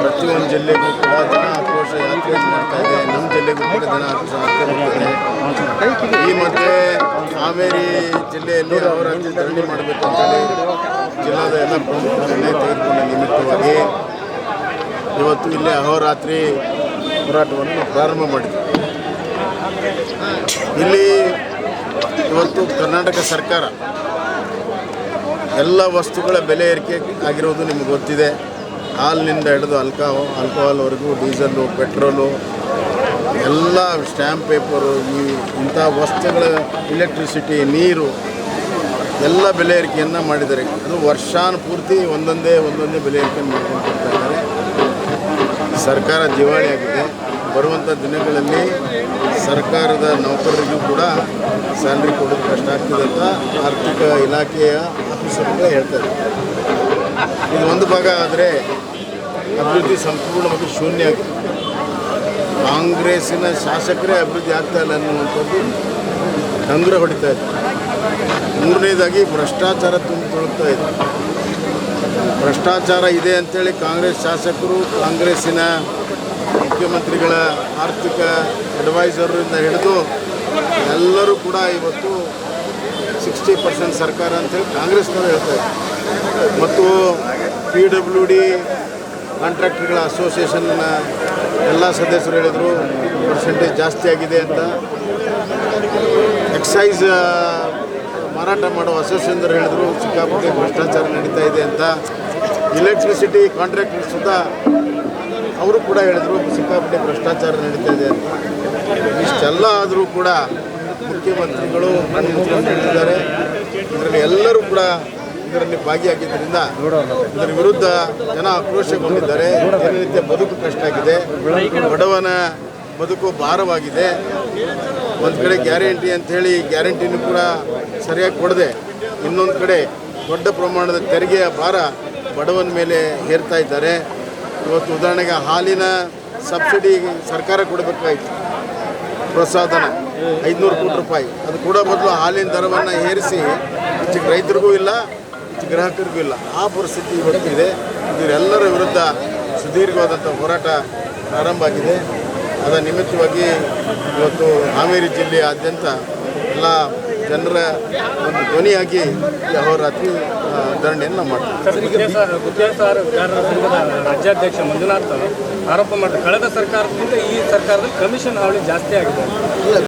ಪ್ರತಿಯೊಂದು ಜಿಲ್ಲೆಗೂ ಕೂಡ ಜನ ಆಕ್ರೋಶ ಯಾತ್ರೆ ಮಾಡ್ತಾ ಇದೆ. ನಮ್ಮ ಜಿಲ್ಲೆಗೂ ಕೂಡ ಜನ ಆಕ್ರೋಶ ಹೋಗ್ತದೆ. ಈ ಮಧ್ಯೆ ಹಾವೇರಿ ಜಿಲ್ಲೆಯಲ್ಲಿ ಅವರ ಧರಣಿ ಮಾಡಬೇಕು ಅಂತೇಳಿ ಜಿಲ್ಲಾದ ಎಲ್ಲ ಪ್ರಮುಖ ನಿರ್ಣಯ ತೆಗೆದುಕೊಂಡ ನಿಮಿತ್ತವಾಗಿ ಇವತ್ತು ಇಲ್ಲಿ ಅಹೋರಾತ್ರಿ ಹೋರಾಟವನ್ನು ಪ್ರಾರಂಭ ಮಾಡಿದೆ ಇಲ್ಲಿ ಇವತ್ತು ಕರ್ನಾಟಕ ಸರ್ಕಾರ ಎಲ್ಲ ವಸ್ತುಗಳ ಬೆಲೆ ಏರಿಕೆ ಆಗಿರೋದು ನಿಮಗೆ ಗೊತ್ತಿದೆ. ಹಾಲಿನಿಂದ ಹಿಡಿದು ಅಲ್ಕಾ ಆಲ್ಕೋಹಾಲ್ವರೆಗೂ ಡೀಸೆಲ್ಲು, ಪೆಟ್ರೋಲು, ಎಲ್ಲ ಸ್ಟ್ಯಾಂಪ್ ಪೇಪರು, ಈ ಇಂಥ ವಸ್ತುಗಳ ಎಲೆಕ್ಟ್ರಿಸಿಟಿ ನೀರು, ಎಲ್ಲ ಬೆಲೆ ಏರಿಕೆಯನ್ನು ಮಾಡಿದ್ದಾರೆ. ಅದು ವರ್ಷಾನುಪೂರ್ತಿ ಒಂದೊಂದೇ ಒಂದೊಂದೇ ಬೆಲೆ ಏರಿಕೆಯನ್ನು ಮಾಡ್ಕೊಂಡು ಸರ್ಕಾರ ಇದ್ದಾರೆ. ಸರ್ಕಾರ ದಿವಾಳಿಯಾಗಿದೆ ಬರುವಂಥ ದಿನಗಳಲ್ಲಿ ಸರ್ಕಾರದ ನೌಕರರಿಗೂ ಕೂಡ ಸ್ಯಾಲ್ರಿ ಕೊಡೋದು ಕಷ್ಟ ಆಗ್ತದೆ ಅಂತ ಆರ್ಥಿಕ ಇಲಾಖೆಯ ಆಫೀಸರ್ಗಳೇ ಹೇಳ್ತಾರೆ ಇದು ಒಂದು ಭಾಗ ಆದರೆ ಅಭಿವೃದ್ಧಿ ಸಂಪೂರ್ಣವಾಗಿ ಶೂನ್ಯ ಆಗಿದೆ. ಕಾಂಗ್ರೆಸ್ಸಿನ ಶಾಸಕರೇ ಅಭಿವೃದ್ಧಿ ಆಗ್ತಾ ಇಲ್ಲ ಅನ್ನುವಂಥದ್ದು ಡಂಗುರ ಹೊಡಿತಾ ಇದೆ. ಮೂರನೇದಾಗಿ ಭ್ರಷ್ಟಾಚಾರ ತುಂಬಿ ತೊಳಗ್ತಾ ಇದೆ. ಭ್ರಷ್ಟಾಚಾರ ಇದೆ ಅಂತೇಳಿ ಕಾಂಗ್ರೆಸ್ ಶಾಸಕರು, ಕಾಂಗ್ರೆಸ್ಸಿನ ಮುಖ್ಯಮಂತ್ರಿಗಳ ಆರ್ಥಿಕ ಅಡ್ವೈಸರಿಂದ ಹಿಡಿದು ಎಲ್ಲರೂ ಕೂಡ ಇವತ್ತು ಸಿಕ್ಸ್ಟಿ ಪರ್ಸೆಂಟ್ ಸರ್ಕಾರ ಅಂತೇಳಿ ಕಾಂಗ್ರೆಸ್ನವರು ಹೇಳ್ತಾ ಮತ್ತು ಪಿ ಡಬ್ಲ್ಯೂ ಡಿ ಕಾಂಟ್ರಾಕ್ಟರ್ಗಳ ಅಸೋಸಿಯೇಷನ್ನ ಎಲ್ಲ ಸದಸ್ಯರು ಹೇಳಿದರು ಪರ್ಸೆಂಟೇಜ್ ಜಾಸ್ತಿ ಆಗಿದೆ ಅಂತ. ಎಕ್ಸೈಸ್ ಮಾರಾಟ ಮಾಡೋ ಅಸೋಸಿಯೇಷನ್ರು ಹೇಳಿದ್ರು, ಸಿಕ್ಕಾಪಟ್ಟೆ ಭ್ರಷ್ಟಾಚಾರ ನಡೀತಾ ಇದೆ ಅಂತ. ಎಲೆಕ್ಟ್ರಿಸಿಟಿ ಕಾಂಟ್ರಾಕ್ಟರ್ ಸುತ್ತ ಅವರು ಕೂಡ ಹೇಳಿದರು, ಸಿಕ್ಕಾಪಟ್ಟೆ ಭ್ರಷ್ಟಾಚಾರ ನಡೀತಾ ಇದೆ ಅಂತ. ಇಷ್ಟೆಲ್ಲ ಆದರೂ ಕೂಡ ಮುಖ್ಯಮಂತ್ರಿಗಳು ಮುಖ್ಯಮಂತ್ರಿಗಳು ಹೇಳಿದ್ದಾರೆ. ಇದರಲ್ಲಿ ಎಲ್ಲರೂ ಕೂಡ ಇದರಲ್ಲಿ ಭಾಗಿಯಾಗಿದ್ದರಿಂದ ಇದರ ವಿರುದ್ಧ ಜನ ಆಕ್ರೋಶಗೊಂಡಿದ್ದಾರೆ. ದಿನನಿತ್ಯ ಬದುಕು ಕಷ್ಟ ಆಗಿದೆ. ಬಡವನ ಬದುಕು ಭಾರವಾಗಿದೆ. ಒಂದು ಕಡೆ ಗ್ಯಾರಂಟಿ ಅಂಥೇಳಿ ಗ್ಯಾರಂಟಿನೂ ಕೂಡ ಸರಿಯಾಗಿ ಕೊಡದೆ ಇನ್ನೊಂದು ಕಡೆ ದೊಡ್ಡ ಪ್ರಮಾಣದ ತೆರಿಗೆಯ ಭಾರ ಬಡವನ ಮೇಲೆ ಹೇರ್ತಾ ಇದ್ದಾರೆ. ಇವತ್ತು ಉದಾಹರಣೆಗೆ ಹಾಲಿನ ಸಬ್ಸಿಡಿ ಸರ್ಕಾರ ಕೊಡಬೇಕಾಯಿತು. ಪ್ರೋತ್ಸಾಹಧನ ಐದುನೂರು ಕೋಟಿ ರೂಪಾಯಿ. ಅದು ಕೂಡ ಬದಲು ಹಾಲಿನ ದರವನ್ನು ಏರಿಸಿ ಚಿಕ್ಕ ರೈತರಿಗೂ ಇಲ್ಲ ಚಿಕ್ಕ ಗ್ರಾಹಕರಿಗೂ ಇಲ್ಲ. ಆ ಪರಿಸ್ಥಿತಿ ಇವತ್ತಿದೆ. ಇವರೆಲ್ಲರ ವಿರುದ್ಧ ಸುದೀರ್ಘವಾದಂಥ ಹೋರಾಟ ಪ್ರಾರಂಭ ಆಗಿದೆ. ಅದರ ನಿಮಿತ್ತವಾಗಿ ಇವತ್ತು ಹಾವೇರಿ ಜಿಲ್ಲೆಯಾದ್ಯಂತ ಎಲ್ಲ ಜನರ ಒಂದು ಧ್ವನಿಯಾಗಿ ಅಹೋರಾತ್ರಿ ಧರಣಿಯನ್ನು ಸಂಘದ ರಾಜ್ಯಾಧ್ಯಕ್ಷ ಮಂಜುನಾಥ್ ಆರೋಪ ಮಾಡಿದ್ರು. ಕಳೆದ ಸರ್ಕಾರದಿಂದ ಈ ಸರ್ಕಾರದಲ್ಲಿ ಕಮಿಷನ್ ಹಾವಳಿ ಜಾಸ್ತಿ ಆಗಿದೆ ಇಲ್ಲ